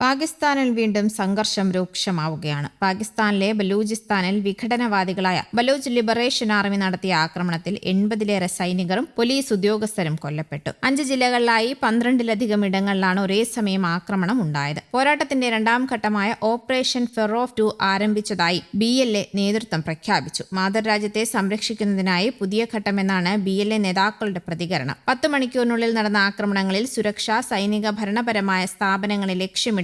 പാകിസ്ഥാനിൽ വീണ്ടും സംഘർഷം രൂക്ഷമാവുകയാണ്. പാകിസ്ഥാനിലെ ബലൂചിസ്ഥാനിൽ വിഘടനവാദികളായ ബലൂച്ച് ലിബറേഷൻ ആർമി നടത്തിയ ആക്രമണത്തിൽ എൺപതിലേറെ സൈനികരും പോലീസ് ഉദ്യോഗസ്ഥരും കൊല്ലപ്പെട്ടു. അഞ്ച് ജില്ലകളിലായി പന്ത്രണ്ടിലധികം ഇടങ്ങളിലാണ് ഒരേ സമയം ആക്രമണം ഉണ്ടായത്. പോരാട്ടത്തിന്റെ രണ്ടാം ഘട്ടമായ ഓപ്പറേഷൻ ഫെറോഫ് ടു ആരംഭിച്ചതായി ബി എൽ എ നേതൃത്വം പ്രഖ്യാപിച്ചു. മാതൃരാജ്യത്തെ സംരക്ഷിക്കുന്നതിനായി പുതിയ ഘട്ടമെന്നാണ് ബി എൽ എ നേതാക്കളുടെ പ്രതികരണം. പത്ത് മണിക്കൂറിനുള്ളിൽ നടന്ന ആക്രമണങ്ങളിൽ സുരക്ഷ സൈനിക ഭരണപരമായ സ്ഥാപനങ്ങളെ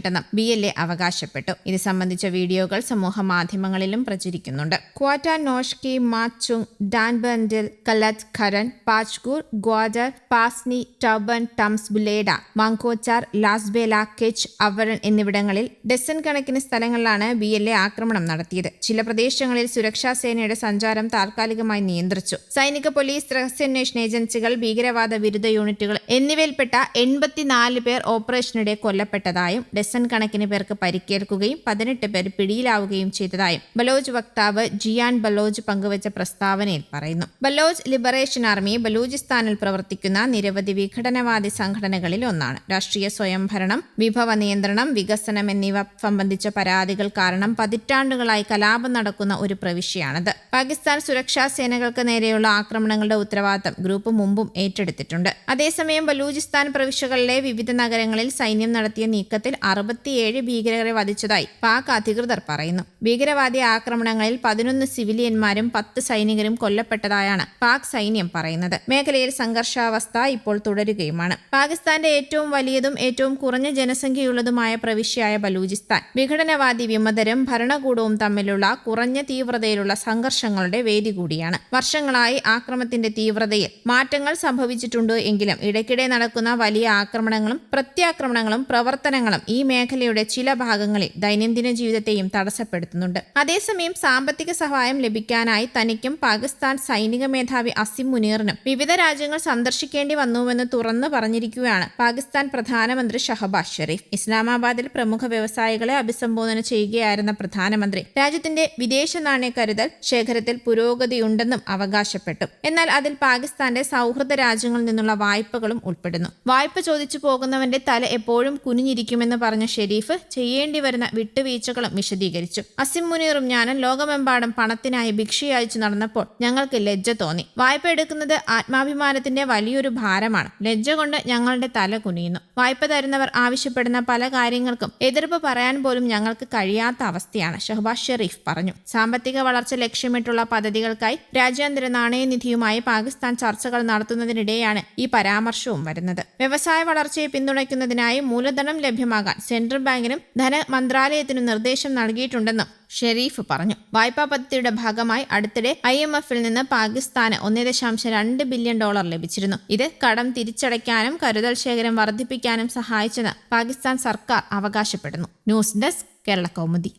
ലക്ഷ്യമിട്ടെന്ന് ബി എൽ എ അവകാശപ്പെട്ടു. ഇത് സംബന്ധിച്ച വീഡിയോകൾ സമൂഹ മാധ്യമങ്ങളിലും പ്രചരിക്കുന്നുണ്ട്. ക്വാറ്റ നോഷ്കി മാച്ചുങ് ഡാൻബൻഡിൽ കലത് ഖരൻ പാച്കൂർ ഗ്വാഡർ പാസ്നി ടബൻ ടംസ് ബുലേഡ മങ്കോച്ചാർ ലാസ്ബേല കെച്ച് അവരൺ എന്നിവിടങ്ങളിൽ ഡസൻ കണക്കിന് സ്ഥലങ്ങളിലാണ് ബി എൽ എ ആക്രമണം നടത്തിയത്. ചില പ്രദേശങ്ങളിൽ സുരക്ഷാ സേനയുടെ സഞ്ചാരം താൽക്കാലികമായി നിയന്ത്രിച്ചു. സൈനിക പോലീസ് രഹസ്യാന്വേഷണ ഏജൻസികൾ ഭീകരവാദ വിരുദ്ധ യൂണിറ്റുകൾ എന്നിവയിൽപ്പെട്ട എൺപത്തിനാല് പേർ ഓപ്പറേഷനിടെ കൊല്ലപ്പെട്ടതായും ഡസൻ കണക്കിന് പേർക്ക് പരിക്കേൽക്കുകയും പതിനെട്ട് പേർ പിടിയിലാവുകയും ചെയ്തതായും ബലോജ് വക്താവ് ജിയാൻ ബലോജ് പങ്കുവച്ച പ്രസ്താവനയിൽ പറയുന്നു. ബലോജ് ലിബറേഷൻ ആർമി ബലൂചിസ്ഥാനിൽ പ്രവർത്തിക്കുന്ന നിരവധി വിഘടനവാദി സംഘടനകളിൽ ഒന്നാണ്. രാഷ്ട്രീയ സ്വയംഭരണം വിഭവ നിയന്ത്രണം വികസനം എന്നിവ സംബന്ധിച്ച പരാതികൾ കാരണം പതിറ്റാണ്ടുകളായി കലാപം നടക്കുന്ന ഒരു പ്രവിശ്യയാണിത്. പാകിസ്ഥാൻ സുരക്ഷാ സേനകൾക്ക് നേരെയുള്ള ആക്രമണങ്ങളുടെ ഉത്തരവാദിത്തം ഗ്രൂപ്പ് മുമ്പും ഏറ്റെടുത്തിട്ടുണ്ട്. അതേസമയം ബലൂചിസ്ഥാൻ പ്രവിശ്യകളിലെ വിവിധ നഗരങ്ങളിൽ സൈന്യം നടത്തിയ നീക്കത്തിൽ അറുപത്തിയേഴ് ഭീകരരെ വധിച്ചതായി പാക് അധികൃതർ പറയുന്നു. ഭീകരവാദി ആക്രമണങ്ങളിൽ പതിനൊന്ന് സിവിലിയന്മാരും പത്ത് സൈനികരും കൊല്ലപ്പെട്ടതായാണ് പാക് സൈന്യം പറയുന്നത്. മേഖലയിൽ സംഘർഷാവസ്ഥ ഇപ്പോൾ തുടരുകയുമാണ്. പാകിസ്ഥാന്റെ ഏറ്റവും വലിയതും ഏറ്റവും കുറഞ്ഞ ജനസംഖ്യയുള്ളതുമായ പ്രവിശ്യയായ ബലൂചിസ്ഥാൻ. വിഘടനവാദി വിമതരും ഭരണകൂടവും തമ്മിലുള്ള കുറഞ്ഞ തീവ്രതയിലുള്ള സംഘർഷങ്ങളുടെ വേദി കൂടിയാണ്. വർഷങ്ങളായി ആക്രമത്തിന്റെ തീവ്രതയിൽ മാറ്റങ്ങൾ സംഭവിച്ചിട്ടുണ്ട് എങ്കിലും ഇടയ്ക്കിടെ നടക്കുന്ന വലിയ ആക്രമണങ്ങളും പ്രത്യാക്രമണങ്ങളും പ്രവർത്തനങ്ങളും ഈ മേഖലയുടെ ചില ഭാഗങ്ങളിൽ ദൈനംദിന ജീവിതത്തെയും തടസ്സപ്പെടുത്തുന്നുണ്ട്. അതേസമയം സാമ്പത്തിക സഹായം ലഭിക്കാനായി തനിക്കും പാകിസ്ഥാൻ സൈനിക മേധാവി അസിം മുനീറിനും വിവിധ രാജ്യങ്ങൾ സന്ദർശിക്കേണ്ടി വന്നുവെന്ന് തുറന്നു പറഞ്ഞിരിക്കുകയാണ് പാകിസ്ഥാൻ പ്രധാനമന്ത്രി ഷഹബാസ് ഷെരീഫ്. ഇസ്ലാമാബാദിൽ പ്രമുഖ വ്യവസായികളെ അഭിസംബോധന ചെയ്യുകയായിരുന്ന പ്രധാനമന്ത്രി രാജ്യത്തിന്റെ വിദേശ നാണയ കരുതൽ ശേഖരത്തിൽ പുരോഗതിയുണ്ടെന്നും അവകാശപ്പെട്ടു. എന്നാൽ അതിൽ പാകിസ്ഥാന്റെ സൗഹൃദ രാജ്യങ്ങളിൽ നിന്നുള്ള വായ്പകളും ഉൾപ്പെടുന്നു. വായ്പ ചോദിച്ചു പോകുന്നവന്റെ തല എപ്പോഴും കുനിഞ്ഞിരിക്കുമെന്ന് പറഞ്ഞ ഷെരീഫ് ചെയ്യേണ്ടി വരുന്ന വിട്ടുവീഴ്ചകളും വിശദീകരിച്ചു. അസിം മുനീറും ഞാനും ലോകമെമ്പാടും പണത്തിനായി ഭിക്ഷയച്ചു നടന്നപ്പോൾ ഞങ്ങൾക്ക് ലജ്ജ തോന്നി. വായ്പ എടുക്കുന്നത് ആത്മാഭിമാനത്തിന്റെ വലിയൊരു ഭാരമാണ്. ലജ്ജ കൊണ്ട് ഞങ്ങളുടെ തല കുനിയുന്നു. വായ്പ തരുന്നവർ ആവശ്യപ്പെടുന്ന പല കാര്യങ്ങൾക്കും എതിർപ്പ് പറയാൻ പോലും ഞങ്ങൾക്ക് കഴിയാത്ത അവസ്ഥയാണ് ഷഹബാസ് ഷെറീഫ് പറഞ്ഞു. സാമ്പത്തിക വളർച്ച ലക്ഷ്യമിട്ടുള്ള പദ്ധതികൾക്കായി രാജ്യാന്തര നാണയനിധിയുമായി പാകിസ്ഥാൻ ചർച്ചകൾ നടത്തുന്നതിനിടെയാണ് ഈ പരാമർശവും വരുന്നത്. വ്യവസായ വളർച്ചയെ പിന്തുണയ്ക്കുന്നതിനായി മൂലധനം ലഭ്യമാകാൻ സെൻട്രൽ ബാങ്കിനും ധനമന്ത്രാലയത്തിനും നിർദ്ദേശം നൽകിയിട്ടുണ്ടെന്നും ഷെരീഫ് പറഞ്ഞു. വായ്പാ പദ്ധതിയുടെ ഭാഗമായി അടുത്തിടെ ഐ എം എഫിൽ നിന്ന് പാകിസ്ഥാന് ഒന്നേ ദശാംശം രണ്ട് ബില്യൺ ഡോളർ ലഭിച്ചിരുന്നു. ഇത് കടം തിരിച്ചടയ്ക്കാനും കരുതൽ ശേഖരം വർദ്ധിപ്പിക്കാനും സഹായിച്ചെന്ന് പാകിസ്ഥാൻ സർക്കാർ അവകാശപ്പെടുന്നു. News desk Kerala Kaumudi.